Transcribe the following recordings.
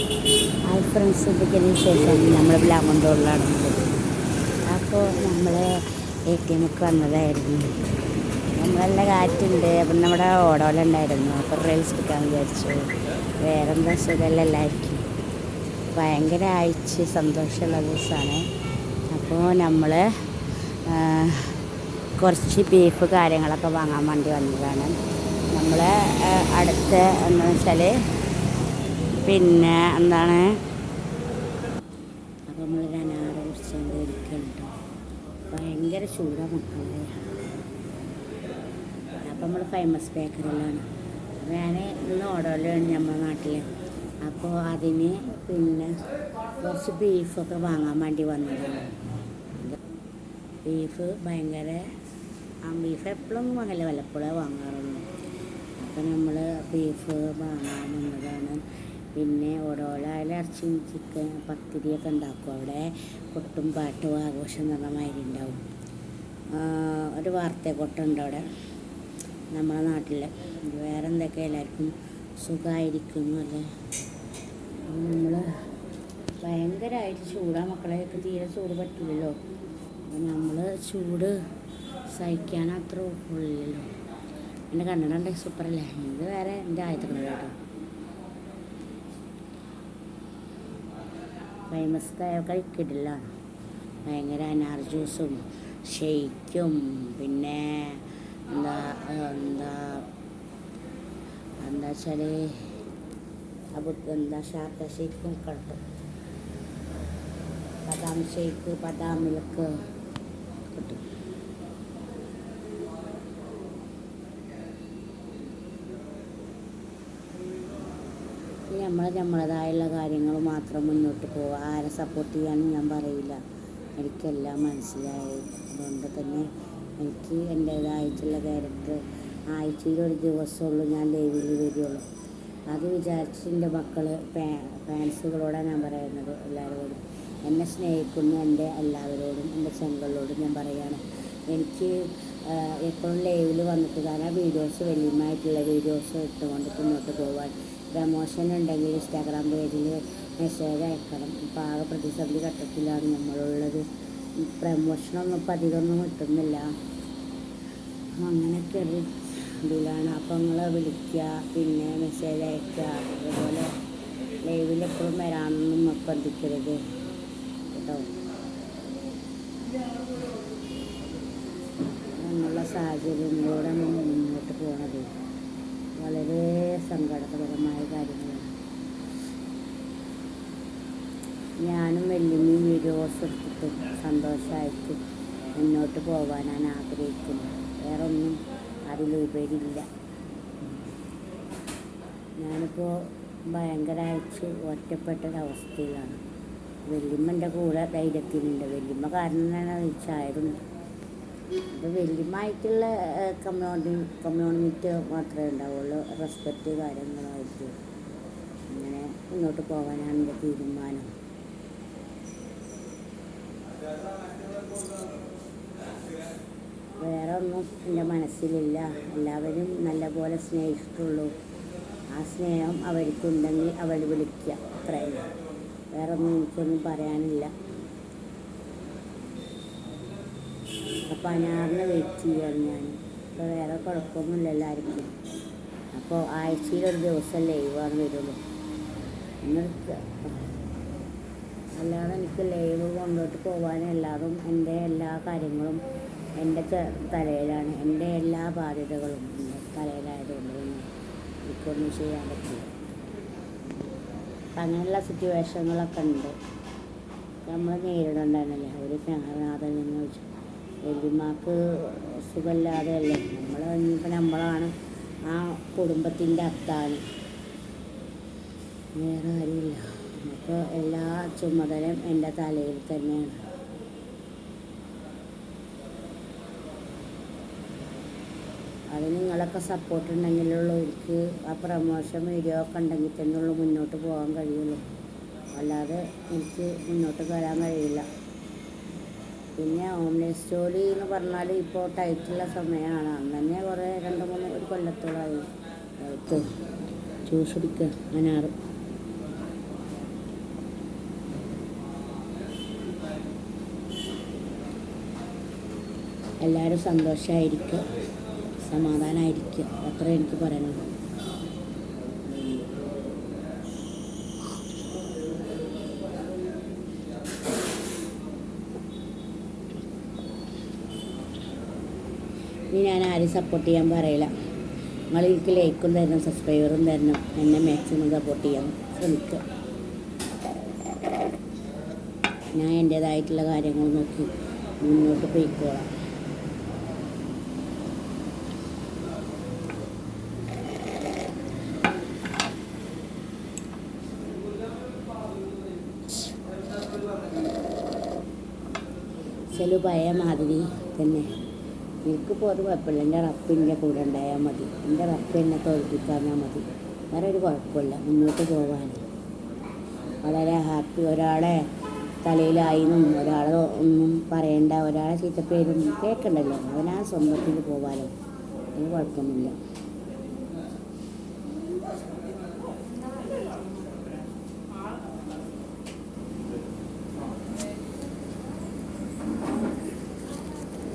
Hi friends എന്തൊക്കെയാണ് വിശേഷം. നമ്മൾ ബ്ലാമണ്ടോളിലാണ് അപ്പോൾ നമ്മൾ എ ടി എമ്മൊക്കെ വന്നതായിരുന്നു. നമ്മളെല്ലാം കാറ്റുണ്ട്. അപ്പം നമ്മുടെ ഓടോലുണ്ടായിരുന്നു അപ്പോൾ റീൽസ് എടുക്കാൻ വിചാരിച്ചു. വേറെ എന്താ സുഖമല്ല എല്ലാവർക്കും? ഭയങ്കര ആഴ്ച സന്തോഷമുള്ള ദിവസമാണ്. അപ്പോൾ നമ്മൾ കുറച്ച് ബീഫ് കാര്യങ്ങളൊക്കെ വാങ്ങാൻ വേണ്ടി വന്നതാണ്. നമ്മൾ അടുത്ത എന്ന് വെച്ചാൽ പിന്നെ എന്താണ്? അപ്പോൾ നമ്മൾ അനാറ് കുറിച്ചുകൊണ്ട് ഇരിക്കുന്നുണ്ട് ഭയങ്കര ചൂടാണ് മക്കളെ. അപ്പം നമ്മൾ ഫേമസ് ബേക്കറിയിലാണ് ഞാൻ ഇന്ന് ഓർഡറിലാണ് നമ്മുടെ നാട്ടിൽ അപ്പോൾ അതിന് പിന്നെ കുറച്ച് ബീഫൊക്കെ വാങ്ങാൻ വേണ്ടി വന്നതാണ്. ബീഫ് ഭയങ്കര ആ ബീഫ് എപ്പോഴും വാങ്ങില്ല വല്ലപ്പോഴേ വാങ്ങാറുള്ളൂ. അപ്പോൾ നമ്മൾ ബീഫ് വാങ്ങാൻ വന്നതാണ്. പിന്നെ ഓടോളായാലും ഇറച്ചിയും ചിക്കൻ പത്തിരിയൊക്കെ ഉണ്ടാക്കും. അവിടെ കൊട്ടും പാട്ടും ആഘോഷം എന്ന് മാതിരി ഉണ്ടാവും. ഒരു വാർത്ത കൊട്ടുണ്ട് അവിടെ നമ്മുടെ നാട്ടിൽ വേറെ എന്തൊക്കെ എല്ലാവർക്കും സുഖമായിരിക്കുന്നു അല്ലേ? നമ്മൾ ഭയങ്കരമായിട്ട് ചൂടാ മക്കളെയൊക്കെ തീരെ ചൂട് പറ്റില്ലല്ലോ. നമ്മൾ ചൂട് സഹിക്കാൻ അത്ര ഉള്ളില്ലല്ലോ. എന്റെ കണ്ണട സൂപ്പറല്ലേ? ഇത് വേറെ എന്റെ ആദ്യത്തെ കേട്ടോ. ഫേമസ് കഴിക്കിട്ടില്ലാണ് ഭയങ്കര അനാർ ജ്യൂസും ഷെയ്ക്കും പിന്നെ എന്താ എന്താ എന്താ വെച്ചാൽ അബു എന്താ ഷാർട്ട ഷെയ്ക്കും കിട്ടും ബദാം ഷെയ്ക്ക് ബദാം മിൽക്ക്. കിട്ടും നമ്മൾ നമ്മളതായുള്ള കാര്യങ്ങൾ മാത്രം മുന്നോട്ട് പോവുക. ആരെ സപ്പോർട്ട് ചെയ്യാനും ഞാൻ പറയില്ല. എനിക്കെല്ലാം മനസ്സിലായി. അതുകൊണ്ട് തന്നെ എനിക്ക് എന്റേതായിട്ടുള്ള ക്യാരക്ടർ ആഴ്ചയിൽ ഒരു ദിവസമുള്ളൂ ഞാൻ ലൈവിൽ വരികയുള്ളൂ അത് വിചാരിച്ച് എന്റെ മക്കൾ ഫാൻസുകളോടാണ് ഞാൻ പറയുന്നത് എല്ലാവരോടും. എന്നെ സ്നേഹിക്കുന്ന എന്റെ എല്ലാവരോടും എന്റെ ചെങ്കളോടും ഞാൻ പറയുകയാണ്. എനിക്ക് എപ്പോഴും ലൈവിൽ വന്നിട്ട് കാരണം വീഡിയോസ് വലിയമായിട്ടുള്ള വീഡിയോസ് ഇട്ടുകൊണ്ട് മുന്നോട്ട് പോകാൻ പ്രമോഷൻ ഉണ്ടെങ്കിൽ ഇൻസ്റ്റാഗ്രാം പേജിൽ മെസ്സേജ് അയക്കണം. ഇപ്പോൾ ആകെ പ്രതിസന്ധി ഘട്ടത്തിലാണ് നമ്മളുള്ളത്. പ്രമോഷനൊന്നും ഇപ്പം അധികമൊന്നും കിട്ടുന്നില്ല. അങ്ങനെയൊക്കെ ഒരു ഇതിലാണ്. അപ്പം നിങ്ങൾ വിളിക്കുക പിന്നെ മെസ്സേജ് അയക്കുക. അതുപോലെ ലൈവിൽ എപ്പോഴും വരാമെന്നും നിർബന്ധിക്കരുത്. കേട്ടോ? അങ്ങനെയുള്ള സാഹചര്യങ്ങളോടെ മുന്നോട്ട് പോകണത് വളരെ സങ്കടകരമായ കാര്യങ്ങളാണ്. ഞാനും വെല്ലുമ്മയും വീഡിയോസ് എടുത്തിട്ട് സന്തോഷമായിട്ട് മുന്നോട്ട് പോകാനാണ് ആഗ്രഹിക്കുന്നത്. വേറെ ഒന്നും അതിലുപരിയില്ല ഞാനിപ്പോൾ ഭയങ്കരമായിട്ട് ഒറ്റപ്പെട്ടൊരവസ്ഥയിലാണ് വെല്ലുമ്മന്റെ കൂടെ ധൈര്യത്തിനുണ്ട് വെല്ലുമ്മ കാരണമാണ് വെച്ചായിരുന്നു അപ്പോൾ വലിയമായിട്ടുള്ള കമ്മ്യൂണി കമ്മ്യൂണിറ്റി മാത്രമേ ഉണ്ടാവുള്ളൂ. റെസ്പെക്റ്റ് കാര്യങ്ങളായിട്ട്. അങ്ങനെ ഇങ്ങോട്ട് പോകാനാണ് എന്റെ തീരുമാനം. വേറെ ഒന്നും എന്റെ മനസ്സിലില്ല. എല്ലാവരും നല്ലപോലെ സ്നേഹിച്ചിട്ടുള്ളൂ. ആ സ്നേഹം അവർക്കുണ്ടെങ്കിൽ അവൾ വിളിക്കുക. അത്രയല്ല വേറെ ഒന്നും എനിക്കൊന്നും പറയാനില്ല. അപ്പോൾ അനാറിനെ വെയിറ്റ് ചെയ്യാണ് ഞാൻ. ഇപ്പോൾ വേറെ കുഴപ്പമൊന്നുമില്ല എല്ലാവർക്കും. അപ്പോൾ ആഴ്ചയിൽ ഒരു ദിവസം ലൈവാണ് വരുള്ളൂ. എന്നിട്ട് അല്ലാതെ എനിക്ക് ലൈവ് കൊണ്ടോട്ട് പോകാൻ എല്ലാതും എന്റെ എല്ലാ കാര്യങ്ങളും എന്റെ തലയിലാണ്. എന്റെ എല്ലാ ബാധ്യതകളും തലയിലായതുകൊണ്ട് എനിക്കൊന്നും ചെയ്യാൻ പറ്റില്ല. അങ്ങനെയുള്ള സിറ്റുവേഷനുകളൊക്കെ ഉണ്ട്. നമ്മൾ നേരിടേണ്ടതല്ലേ? ഒരു സ്നേഹനാഥൻ എന്ന് വെച്ചു വല്യമ്മക്ക് സുഖമില്ലാതെയല്ലേ നമ്മൾ ഇനിയിപ്പോൾ നമ്മളാണ് ആ കുടുംബത്തിന്റെ അത്താണ് വേറെ കാര്യമില്ല. അപ്പോൾ എല്ലാ ചുമതലയും എന്റെ തലയിൽ തന്നെയാണ്. അത് നിങ്ങളൊക്കെ സപ്പോർട്ട് ഉണ്ടെങ്കിലുള്ളൂ എനിക്ക് ആ പ്രമോഷൻ വീഡിയോ ഒക്കെ ഉണ്ടെങ്കിൽ തന്നെയുള്ളൂ മുന്നോട്ട് പോകാൻ കഴിയുള്ളൂ. അല്ലാതെ എനിക്ക് മുന്നോട്ട് വരാൻ കഴിയില്ല. പിന്നെ ഹോംലെസ് ജോലി എന്ന് പറഞ്ഞാൽ ഇപ്പോൾ ടൈറ്റുള്ള സമയമാണ് അന്ന് തന്നെ കുറേ രണ്ട് മൂന്ന് ഒരു കൊല്ലത്തോളായി. അടുത്ത് ജ്യൂസ് കുടിക്കുക മനാറ് എല്ലാവരും സന്തോഷമായിരിക്കും സമാധാനമായിരിക്കും അത്രേ എനിക്ക് പറയാനുള്ളൂ. ഇനി ഞാൻ ആരും സപ്പോർട്ട് ചെയ്യാൻ പറയില്ല. നിങ്ങൾ എനിക്ക് ലൈക്കും തരണം സബ്സ്ക്രൈബറും തരണം. എന്നെ മാക്സിമം സപ്പോർട്ട് ചെയ്യാൻ ശ്രമിക്കുക. ഞാൻ എന്റേതായിട്ടുള്ള കാര്യങ്ങൾ നോക്കി മുന്നോട്ട് പോയിക്കോളാം. ചില പഴയ മാതിരി തന്നെ. എനിക്കിപ്പോൾ ഒരു കുഴപ്പമില്ല. എന്റെ റപ്പിന്റെ കൂടെ ഉണ്ടായാൽ മതി. എന്റെ റപ്പ് എന്നെ തോൽപ്പിക്കാഞ്ഞാൽ മതി. വേറെ ഒരു കുഴപ്പമില്ല. മുന്നോട്ട് പോകാൻ വളരെ ഹാപ്പി. ഒരാളെ തലയിലായിന്നും ഒരാളെ ഒന്നും പറയണ്ട ഒരാളെ ചീത്തപ്പേരും കേൾക്കണ്ടല്ലോ. അവനാ സ്വന്തത്തിൽ പോകാനോ അതിന് കുഴപ്പമൊന്നുമില്ല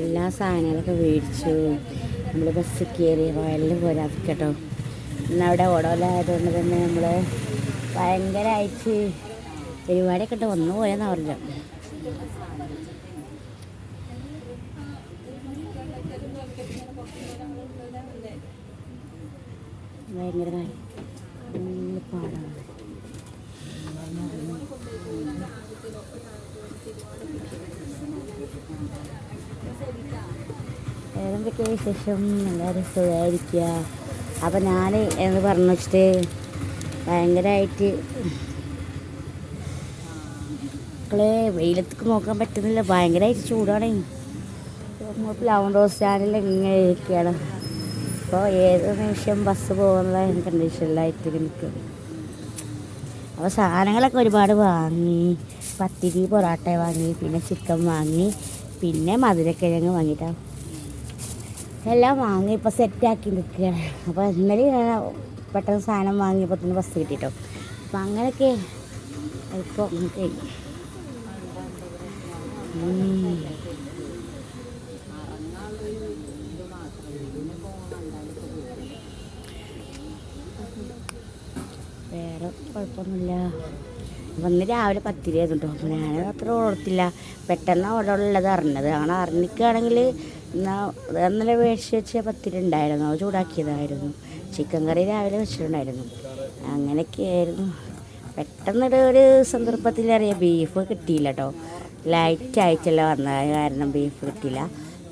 എല്ലാ സാധനങ്ങളൊക്കെ മേടിച്ചു. നമ്മൾ ബസ് കയറി വയലിൽ പോരാ കേട്ടോ ഇന്ന് അവിടെ ഓടോലായതുകൊണ്ട് തന്നെ നമ്മൾ ഭയങ്കരമായിട്ട് പരിപാടിയൊക്കെ ഇട്ട് വന്നു പോയെന്ന് പറഞ്ഞു ഭയങ്കര പാടാണ് Thank പാടാണ് വേറെന്തൊക്കെ വിശേഷം? എല്ലാവരും സുഖമായിരിക്കുക അപ്പം ഞാൻ എന്ന് പറഞ്ഞു വെച്ചിട്ട് ഭയങ്കരമായിട്ട് മക്കളെ വെയിലത്തേക്ക് നോക്കാൻ പറ്റുന്നില്ല. ഭയങ്കരമായിട്ട് ചൂടാണ്. നമ്മൾ ഡോസ് റോസ് ചാനൽ ഇങ്ങനെ ഇരിക്കുകയാണ്. അപ്പോൾ ഏത് നിമിഷം ബസ് പോകുന്ന കണ്ടീഷനിലായിട്ട് നിൽക്കും അപ്പോൾ സാധനങ്ങളൊക്കെ ഒരുപാട് വാങ്ങി പത്തിരി പൊറോട്ട വാങ്ങി പിന്നെ ചിക്കൻ വാങ്ങി പിന്നെ മധുരക്കിഴങ്ങ് വാങ്ങിയിട്ടാണ് എല്ലാം വാങ്ങി ഇപ്പോൾ സെറ്റാക്കി നിൽക്കുകയാണ്. അപ്പോൾ ഇന്നലെ ഞാൻ പെട്ടെന്ന് സാധനം വാങ്ങിയപ്പോൾ തന്നെ ബസ് കിട്ടിട്ടോ. അപ്പം അങ്ങനെയൊക്കെ ഇപ്പോൾ കഴിഞ്ഞു വേറെ കുഴപ്പമൊന്നുമില്ല. അപ്പം ഇന്ന് രാവിലെ പത്തിരിയായിരുന്നു കേട്ടോ. അപ്പോൾ ഞാൻ അത്ര ഓർത്തില്ല. പെട്ടെന്ന് അവിടെ ഉള്ളത് അറിഞ്ഞത്. അങ്ങനെ അറിഞ്ഞിക്കുകയാണെങ്കിൽ എന്നാൽ ഇന്നലെ മേടിച്ച് വെച്ച പത്തിരി ഉണ്ടായിരുന്നു. അത് ചൂടാക്കിയതായിരുന്നു. ചിക്കൻ കറി രാവിലെ വെച്ചിട്ടുണ്ടായിരുന്നു. അങ്ങനെയൊക്കെയായിരുന്നു പെട്ടെന്നൊരു ഒരു സന്ദർഭത്തിൽ അറിയാം ബീഫ് കിട്ടിയില്ല കേട്ടോ. ലൈറ്റ് ആയിട്ടല്ല വന്നത്. കാരണം ബീഫ് കിട്ടിയില്ല.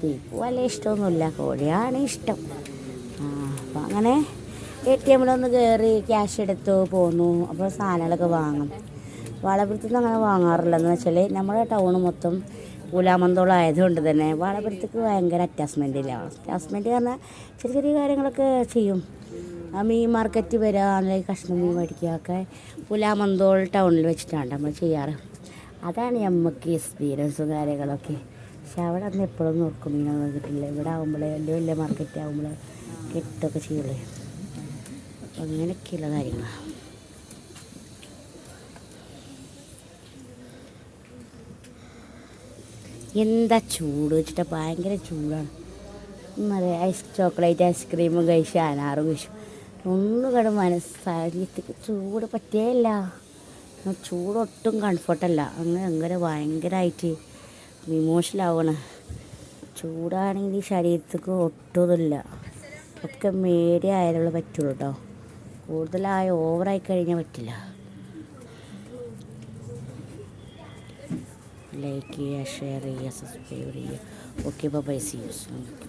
ബീഫ് വല്ല ഇഷ്ടമൊന്നുമില്ല. കോഴിയാണ് ഇഷ്ടം. അപ്പോൾ അപ്പം അങ്ങനെ എ ടി എമ്മിലൊന്ന് കയറി ക്യാഷ് എടുത്തു പോന്നു. അപ്പോൾ സാധനങ്ങളൊക്കെ വാങ്ങും. വളപുരത്തുനിന്ന് അങ്ങനെ വാങ്ങാറില്ല എന്ന് വെച്ചാൽ നമ്മുടെ ടൗൺ മൊത്തം ഗുലാമന്തോളം ആയതുകൊണ്ട് തന്നെ വളപുരത്തേക്ക് ഭയങ്കര അറ്റാച്ച്മെന്റ് ഇല്ല. അറ്റാച്ച്മെന്റ് പറഞ്ഞാൽ ചെറിയ ചെറിയ കാര്യങ്ങളൊക്കെ ചെയ്യും. ആ മീൻ മാർക്കറ്റ് വരിക അല്ലെങ്കിൽ കഷ്ണം മീൻ മേടിക്കുക ഒക്കെ പുലാമന്തോൾ ടൗണിൽ വെച്ചിട്ടാണ് നമ്മൾ ചെയ്യാറ്. അതാണ് നമുക്ക് എക്സ്പീരിയൻസും കാര്യങ്ങളൊക്കെ. പക്ഷെ അവിടെ അന്ന് എപ്പോഴും നോക്കും മീനൊന്നും കിട്ടില്ല. ഇവിടെ ആകുമ്പോഴേ വലിയ വലിയ മാർക്കറ്റ് ആകുമ്പോൾ കിട്ടുകയൊക്കെ ചെയ്യുള്ളൂ. അങ്ങനെയൊക്കെയുള്ള കാര്യങ്ങളാണ് എന്താ ചൂട് വെച്ചിട്ട്? ഭയങ്കര ചൂടാണ്. അതെ ഐസ് ചോക്ലേറ്റ് ഐസ്ക്രീമും കഴിച്ച് അനാറും കഴിച്ചു. ഒന്നും കണ്ട് മനസ്സാരിയത്തേക്ക് ചൂട് പറ്റേയില്ല ചൂടൊട്ടും കംഫർട്ടല്ല. അങ്ങനെ അങ്ങനെ ഭയങ്കരമായിട്ട് ഇമോഷനാവണ. ചൂടാണെങ്കിൽ ശരീരത്തേക്ക് ഒട്ടുമില്ല. ഒക്കെ മീഡിയം ആയാലുള്ള പറ്റുള്ളൂ കേട്ടോ കൂടുതലായി ഓവറായി കഴിഞ്ഞാൽ പറ്റില്ല. ലൈക്ക് ചെയ്യുക ഷെയർ ചെയ്യുക സബ്സ്ക്രൈബ് ചെയ്യുക ഓക്കെ ബൈ സി യൂസ്